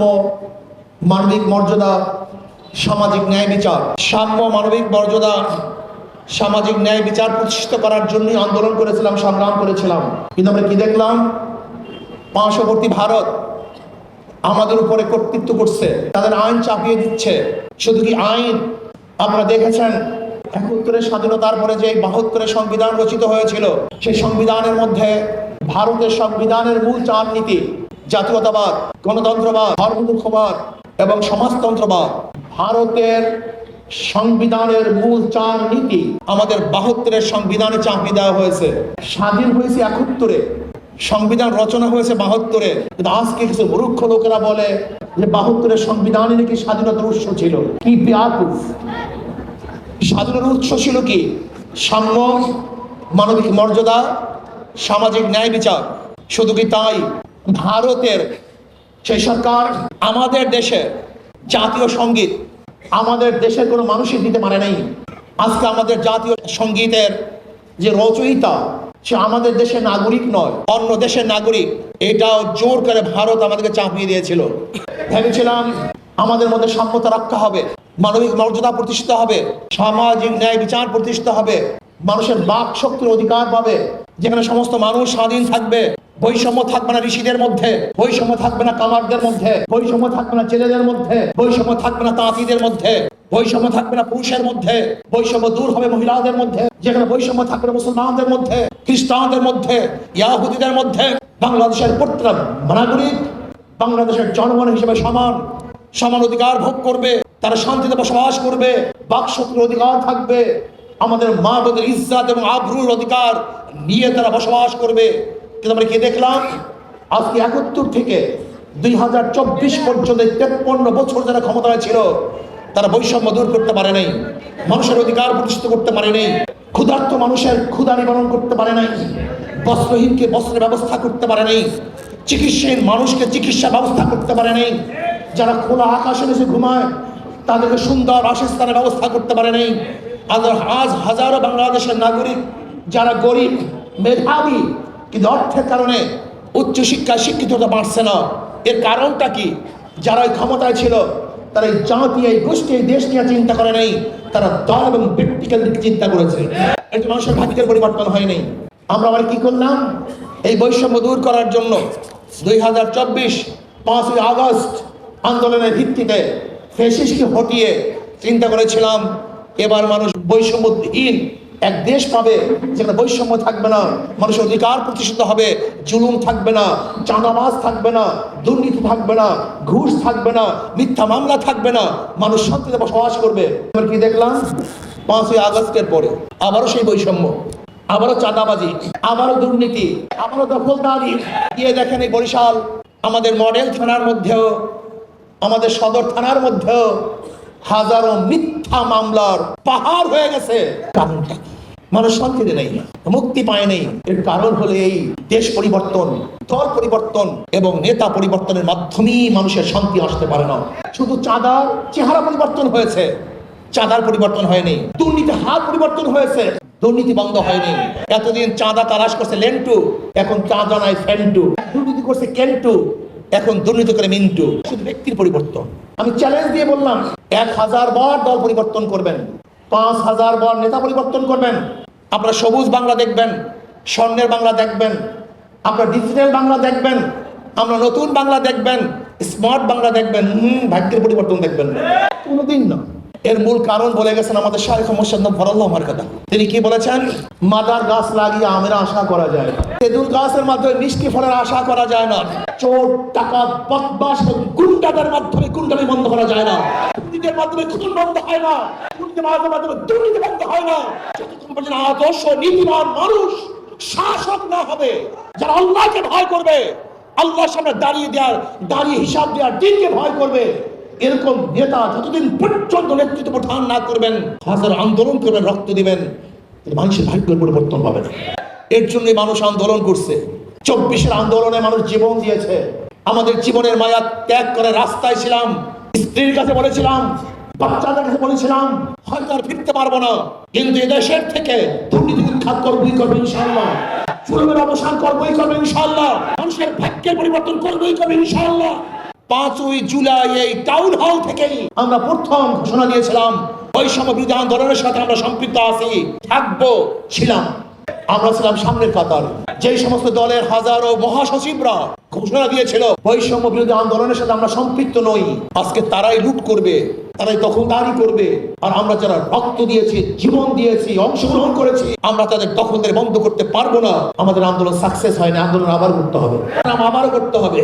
সাম্য মানবিক মর্যাদা, সামাজিক ন্যায় বিচার। সাম্য মানবিক মর্যাদা, সামাজিক ন্যায় বিচার প্রতিষ্ঠিত করার জন্যই আন্দোলন করেছিলাম, সংগ্রাম করেছিলাম। কিন্তু আমরা কি দেখলাম? পার্শ্ববর্তী ভারত আমাদের উপরে কর্তৃত্ব করছে, তাদের আইন চাপিয়ে দিচ্ছে। শুধু কি আইন? আপনারা দেখেছেন, একাত্তরের স্বাধীনতার পরে যে বাহাত্তরের সংবিধান রচিত হয়েছিল, সেই সংবিধানের মধ্যে ভারতের সংবিধানের মূল চার নীতি জাতীয়তাবাদ, গণতন্ত্রবাদ ধর্মনিরপেক্ষবাদ এবং সমাজতন্ত্রবাদ, ভারতের সংবিধানের মূল চার নীতি আমাদের বাহাত্তরের সংবিধানে চাপিয়ে দেওয়া হয়েছে। স্বাধীন হয়েছে একাত্তরে। সংবিধান রচনা হয়েছে বাহাত্তরে। কিন্তু আজকে কিছু মূর্খ লোকেরা বলে যে বাহাত্তরের সংবিধানে নাকি স্বাধীনতার উৎস ছিল। কি বেয়াকুফ স্বাধীনতার উৎস ছিল কি? সাম্য, মানবিক মর্যাদা, সামাজিক ন্যায় বিচার। শুধু কি তাই? ভারতের সেই সরকার আমাদের দেশে জাতীয় সংগীত, আমাদের দেশের কোনো মানুষই দিতে পারে নাই। আজকে আমাদের জাতীয় সঙ্গীতের যে রচয়িতা, সে আমাদের দেশের নাগরিক নয়, অন্য দেশের নাগরিক। এটাও জোর করে ভারত আমাদেরকে চাপিয়ে দিয়েছিল। ভেবেছিলাম আমাদের মধ্যে সাম্যতা রক্ষা হবে, মানবিক মর্যাদা প্রতিষ্ঠিত হবে, সামাজিক ন্যায় বিচার প্রতিষ্ঠিত হবে, মানুষের বাক শক্তির অধিকার পাবে, যেখানে সমস্ত মানুষ স্বাধীন থাকবে। বৈষম্য থাকবে না ঋষিদের মধ্যে, বৈষম্য থাকবে না কামারদের মধ্যে, বৈষম্য থাকবে না ছেলেদের মধ্যে, বৈষম্য থাকবে না তাঁতিদের মধ্যে, বৈষম্য থাকবে না পুরুষের মধ্যে, বৈষম্য দূর হবে মহিলাদের মধ্যে, যেখানে বৈষম্য থাকবে না মুসলমানদের মধ্যে, খ্রিস্টানদের মধ্যে, ইয়াহুদিদের মধ্যে, বাংলাদেশের প্রত্যেক নাগরিক বাংলাদেশের জনগণ হিসেবে সমান সমান অধিকার ভোগ করবে, তারা শান্তিতে বসবাস করবে বাক শক্তির অধিকার থাকবে, আমাদের মা বোনের ইজ্জাত এবং আব্রুর অধিকার নিয়ে তারা বসবাস করবে। কিন্তু আমরা কি দেখলাম? আজকে একাত্তর থেকে দুই হাজার চব্বিশ পর্যন্ত তেপ্পন্ন বছর যারা ক্ষমতায় ছিল, তারা বৈষম্য দূর করতে পারে নাই, মানুষের অধিকার প্রতিষ্ঠিত করতে পারে নাই, ক্ষুধার্ত মানুষের ক্ষুধা নিবারণ করতে পারে নাই, বস্ত্রহীনকে বস্ত্রের ব্যবস্থা করতে পারে নাই চিকিৎসাহীন মানুষকে চিকিৎসা ব্যবস্থা করতে পারে নাই, যারা খোলা আকাশে এসে ঘুমায়, তাদেরকে সুন্দর বাসস্থানের ব্যবস্থা করতে পারে নাই আজ হাজারো বাংলাদেশের নাগরিক যারা গরিব, মেধাবী কিন্তু অর্থের কারণে উচ্চশিক্ষায় শিক্ষিত হতে পারছে না। এর কারণটা কি? যারা এই ক্ষমতায় ছিল, তারা এই জাতি, এই গোষ্ঠী, এই দেশ নিয়ে চিন্তা করে নেই। তারা দল এবং ব্যক্তিকাল চিন্তা করেছে। এটি মানুষের ভাগ্যের পরিবর্তন হয় নাই। আমরা আবার কি করলাম? এই বৈষম্য দূর করার জন্য দুই হাজার চব্বিশ পাঁচই আগস্ট আন্দোলনের ভিত্তিতে ফেসিসকে হটিয়ে চিন্তা করেছিলাম, এবার মানুষ বৈষম্যহীন এক দেশ পাবে যেখানে বৈষম্য থাকবে না মানুষের অধিকার প্রতিষ্ঠিত হবে, জুলুম থাকবে না, চাঁদাবাজ থাকবে না, দুর্নীতি থাকবে না, ঘুষ থাকবে না, মিথ্যা মামলা থাকবে না, মানুষ শান্তিতে বসবাস করবে। এবার কি দেখলাম? পাঁচই আগস্টের পরে আবারও সেই বৈষম্য, আবারও চাঁদাবাজি, আবারও দুর্নীতি, আবারও দখলদারি। গিয়ে দেখেন এই বরিশাল, আমাদের মডেল থানার মধ্যেও, আমাদের সদর থানার মধ্যেও হাজারো মিথ্যা মামলার পাহাড় হয়ে গেছে। কারণটা? মানুষ শান্তিতে নেই, মুক্তি পায় নেই। এর কারণ হলো এই দেশ পরিবর্তন, দল পরিবর্তন এবং নেতা পরিবর্তনের মাধ্যমেই মানুষের শান্তি আসতে পারে না। শুধু চাঁদার চেহারা পরিবর্তন হয়েছে, চাঁদার পরিবর্তন হয়নি দুর্নীতি হার পরিবর্তন হয়েছে, দুর্নীতি বন্ধ হয়নি। এতদিন চাঁদা তালাশ করছে লেন্টু, এখন চাঁদা নাই ফেন্টু দুর্নীতি করছে কেন্টু, এখন দুর্নীতি করে মিন্টু। শুধু ব্যক্তির পরিবর্তন। আমি চ্যালেঞ্জ দিয়ে বললাম এক হাজার বার দল পরিবর্তন করবেন। পাঁচ হাজার বার নেতা পরিবর্তন করবেন। আপনারা সবুজ বাংলা দেখবেন, স্বর্ণের বাংলা দেখবেন, আপনারা ডিজিটাল বাংলা দেখবেন, আমরা নতুন বাংলা দেখবেন, স্মার্ট বাংলা দেখবেন, হম, ভাগ্যের পরিবর্তন দেখবেন। কোনোদিন না। এর মূল কারণ বলে গেছেন আমাদের শাহেখ মোহাম্মদ ফরল্লাহ আমার কথা। তিনি কি বলেছেন? মাদার গাছ লাগিয়ে আমের আশা করা যায়। না গাছের মাধ্যমে মিষ্টি ফলের আশা করা যায় না। চোর টাকা বদমাস গুন্ডাদের মাধ্যমে গুন্ডামি বন্ধ করা যায় না। দুর্নীতির মাধ্যমে খুন বন্ধ হয় না, দুর্নীতির মাধ্যমে দুর্নীতি বন্ধ হয় না। যতক্ষণ পর্যন্ত আদর্শ, নীতিবান মানুষ শাসক না হবে, যারা আল্লাহকে ভয় করবে, আল্লাহর সামনে দাঁড়িয়ে দেওয়ার, দাঁড়িয়ে হিসাব দেওয়ার দিনকে ভয় করবে, এরকম নেতা যতদিন পর্যন্ত নেতৃত্ব প্রধান না করবেন, হাজার আন্দোলন করবেন, রক্ত দিবেন মানুষের ভাগ্যের পরিবর্তন পাবে না এর জন্যই মানুষ আন্দোলন করছে। চব্বিশের আন্দোলনে মানুষ জীবন দিয়েছে। আমাদের জীবনের মায়া ত্যাগ করে রাস্তায় ছিলাম। স্ত্রীর কাছে বলেছিলাম, বাচ্চাদের কাছে বলেছিলাম, হয়তো আর ফিরতে পারব না। কিন্তু এদেশের থেকে দুর্নীতি উৎখাত করবোই করব ইনশাল্লাহ চুলমের অবসান করবোই করব ইনশাল্লাহ মানুষের ভাগ্যের পরিবর্তন করবোই করব ইনশাল্লাহ পাঁচই জুলাই এই টাউন হল থেকেই আমরা প্রথম ঘোষণা দিয়েছিলাম, বৈষম্য বিরোধী আন্দোলনের সাথে আমরা সম্পৃক্ত আছি, থাকব, ছিলাম। আমরা ছিলাম সামনের কাতার। যেই সমস্ত দলের হাজারো মহাসচিবরা ঘোষণা দিয়েছিল, বৈষম্য বিরোধী আন্দোলনের সাথে আমরা সম্পৃক্ত নই। আজকে তারাই লুট করবে, তারাই দখলদারি করবে। আর আমরা যারা রক্ত দিয়েছি, জীবন দিয়েছি, অংশগ্রহণ করেছি, আমরা তাদের দখলদারি বন্ধ করতে পারব না। আমাদের আন্দোলন সাকসেস হয়নি, আন্দোলন আবার করতে হবে। আবারও করতে হবে।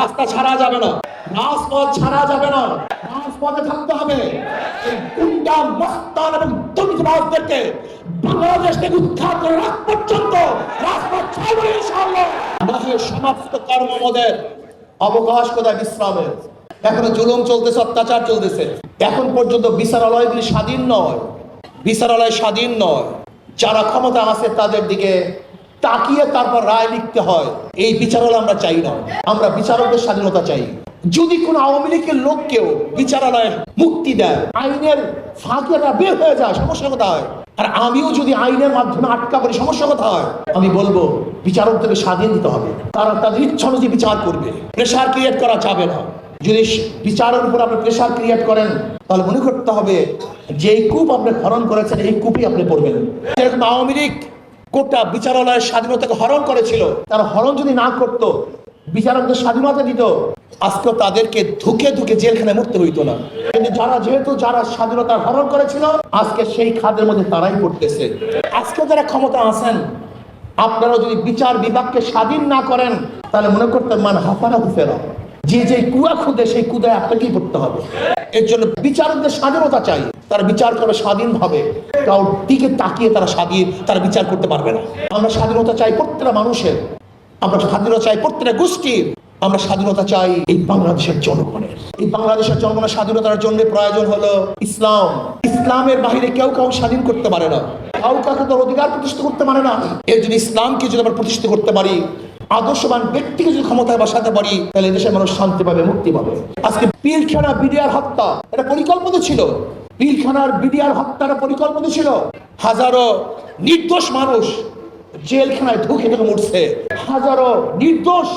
রাস্তা ছাড়া যাবে না। রাজপথ ছাড়া যাবে না। রাজপথে থাকতে হবে। গুন্ডা, মস্তান এবং দুর্নীতিবাজদেরকে বাংলাদেশ থেকে করে পর্যন্ত রাজপথ অবকাশ কোথায় এখনও জুলুম চলতেছে, অত্যাচার চলতেছে। এখন পর্যন্ত বিচারালয়গুলি স্বাধীন নয়। বিচারালয় স্বাধীন নয়। যারা ক্ষমতা আছে তাদের দিকে তাকিয়ে তারপর রায় লিখতে হয়। এই বিচারালয় আমরা চাই না। আমরা বিচারকদের স্বাধীনতা চাই। যদি কোন আওয়ামী লীগের লোককেও বিচারালয়ে মুক্তি দেয়, আইনের ফাঁকিটা বের হয়ে যায়, সমস্যা কোথায় আর আমিও যদি আইনের মাধ্যমে আটকা পড়ি, সমস্যা কোথায় আমি বলব, বিচারকদেরকে স্বাধীন দিতে হবে। তারা তাদের ইচ্ছা অনুযায়ী বিচার করবে। প্রেশার ক্রিয়েট করা যাবে না। যদি বিচারের উপর আপনি প্রেশার ক্রিয়েট করেন, তাহলে মনে করতে হবে যে কূপ আপনি হরণ করেছেন, এই কূপই আপনি পড়বেন। যেরকম আওয়ামী লীগ কোটা বিচারালয়ের স্বাধীনতাকে হরণ করেছিল, তারা হরণ যদি না করত বিচারকদের স্বাধীনতা দিত। আজকে তাদেরকে ধুকে ধুকে জেলখানে মরতে হইতো না। কিন্তু যারা, যেহেতু যারা স্বাধীনতা হরণ করেছিল, আজকে সেই খাদের মধ্যে তারাই পড়তেছে। আজকে যারা ক্ষমতা আছেন আপনারা যদি বিচার বিভাগকে স্বাধীন না করেন, তাহলে মনে করতেন, মান হাফানা হুফেরা যে যে কুয়া খুদে, সেই কুদায় আপনাকেই করতে হবে। এর জন্য বিচারকদের স্বাধীনতা চাই। তারা বিচার করবে স্বাধীনভাবে কাউ দিকে তাকিয়ে তারা স্বাধীন, তারা বিচার করতে পারবে না। আমরা স্বাধীনতা চাই প্রত্যেকটা মানুষের। আমরা স্বাধীনতা চাই প্রত্যেকটা গোষ্ঠীর, আমরা স্বাধীনতা চাই এই বাংলাদেশের জনগণের। এই বাংলাদেশের জনগণের স্বাধীনতার জন্য প্রয়োজন হলো ইসলাম। ইসলামের বাহিরে কেউ কাউ স্বাধীন করতে পারে না। কাউ কাউকে তার অধিকার প্রতিষ্ঠিত করতে পারে না। এর জন্য ইসলামকে যদি আমরা প্রতিষ্ঠিত করতে পারি, আদর্শবান ব্যক্তিকে যদি ক্ষমতায় বসাতে পারি, তাহলে দেশের মানুষ শান্তি পাবে, মুক্তি পাবে। আজকে পিলখানা বিডিআর হত্যা, এটা পরিকল্পিত ছিল। পিলখানার বিডিআর হত্যাটা পরিকল্পিত ছিল। হাজারো নির্দোষ মানুষ জেলখানায় ঢুকে ঢুকে মরছে। হাজারো নির্দোষ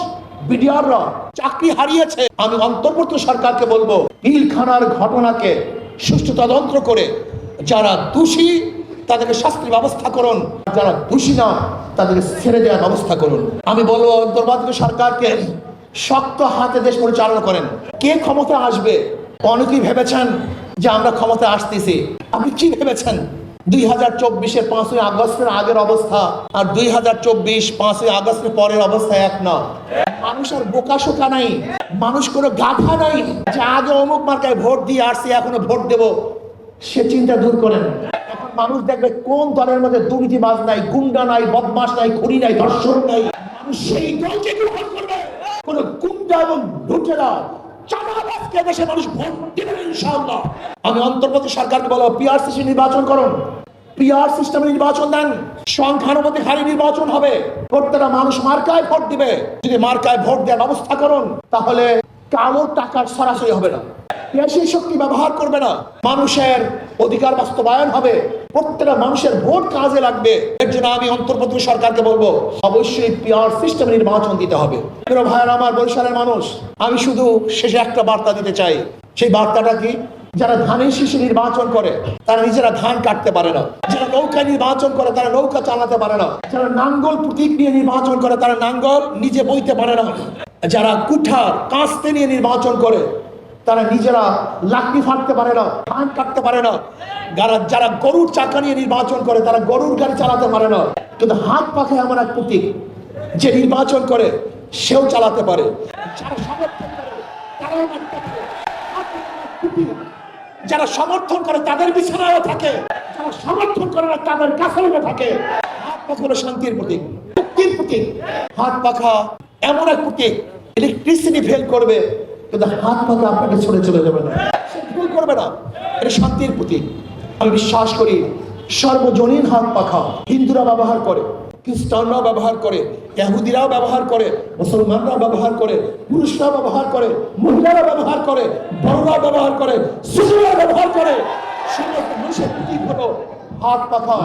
বিডিআররা চাকরি হারিয়েছে। আমি অন্তর্বর্তী সরকারকে বলব পিলখানার ঘটনাকে সুষ্ঠু তদন্ত করে যারা দোষী, তাদেরকে শাস্তির ব্যবস্থা করুন। যারা দোষী না, তাদেরকে ছেড়ে দেওয়ার ব্যবস্থা করুন। আমি বলব, অন্তর্বর্তী সরকারকে শক্ত হাতে দেশ পরিচালনা করেন। কে ক্ষমতা আসবে? অনেকেই ভেবেছেন যে আমরা ক্ষমতা আসতেছি। আপনি কি ভেবেছেন? দুই হাজার চব্বিশের পাঁচই আগস্টের আগের অবস্থা আর দুই হাজার চব্বিশ পাঁচই আগস্টের পরের অবস্থা এক না। মানুষ আর বোকা শোকা নাই, মানুষ কোনো গাধা নাই। যে আগে অমুক মার্কায় ভোট দিয়ে আসছি, এখনও ভোট দেব, সে চিন্তা দূর করেন। এখন মানুষ দেখবে কোন দলের মধ্যে দুর্নীতিবাজ নাই, গুন্ডা নাই বদমাস নাই, খুনি নাই, ধর্ষণ নাই। মানুষ সেই দলকে গ্রহণ করবে। কোন গুন্ডা এবং লুটেরা, চাঁদাবাজকে দেশে মানুষ ভোট দেবে আমি অন্তর্বর্তী সরকারকে বলো পিআরসিসি নির্বাচন করুন। পিআর সিস্টেমে নির্বাচন দেন। সংখ্যানুপাতিক হারে নির্বাচন হবে। প্রত্যেকটা মানুষ মার্কায় ভোট দিবে। যদি মার্কায় ভোট দেওয়ার ব্যবস্থা করুন, তাহলে কালো টাকার সরাসরি হবে না। শক্তি ব্যবহার করবে না। মানুষের অধিকার বাস্তবায়ন হবে। প্রত্যেকটা মানুষের ভোট কাজে লাগবে। এর জন্য আমি অন্তর্বর্তী সরকারকে বলব, অবশ্যই পিআর সিস্টেম নির্বাচন দিতে হবে। ভাইয়ের, আমার বরিশালের মানুষ, আমি শুধু শেষে একটা বার্তা দিতে চাই। সেই বার্তাটা কি? যারা ধানের শীষে নির্বাচন করে, তারা নিজেরা ধান কাটতে পারে না। যারা নৌকা নির্বাচন করে, তারা নৌকা চালাতে পারে না। যারা নাঙ্গল প্রতীক নিয়ে নির্বাচন করে, তারা নাঙ্গল নিজে বইতে পারে না। যারা কুঠার, কাস্তে নিয়ে নির্বাচন করে, তারা নিজেরা লাকড়ি ফাটতে পারে না, ধান কাটতে পারে না। যারা যারা গরুর চাকা নিয়ে নির্বাচন করে, তারা গরুর গাড়ি চালাতে পারে না। কিন্তু হাত পাখায় এমন এক প্রতীক, যে নির্বাচন করে, সেও চালাতে পারে। যারা সমর্থন করে, তারাও পারে হাত পাখায় এক প্রতীক। যারা সমর্থন করে তাদের বিছানায় থাকে, যারা সমর্থন করে না তাদের কাছে থাকে। হাত শান্তির প্রতীক মুক্তির প্রতীক। হাত পাখা এমন এক প্রতীক ইলেকট্রিসিটি ফেল করবে, কিন্তু হাত পাখা আপনাকে ছড়ে চলে যাবে না। ভুল করবে না। এটা শান্তির প্রতীক। আমি বিশ্বাস করি, সর্বজনীন হাত পাখা হিন্দুরা ব্যবহার করে। খ্রিস্টানরাও ব্যবহার করে, ইহুদিরাও ব্যবহার করে, মুসলমানরাও ব্যবহার করে পুরুষরা ব্যবহার করে মহিলারা ব্যবহার করে বড়রা ব্যবহার করে শিশুরা ব্যবহার করে। সমস্ত মানুষের প্রতীক হলো হাত পাখা।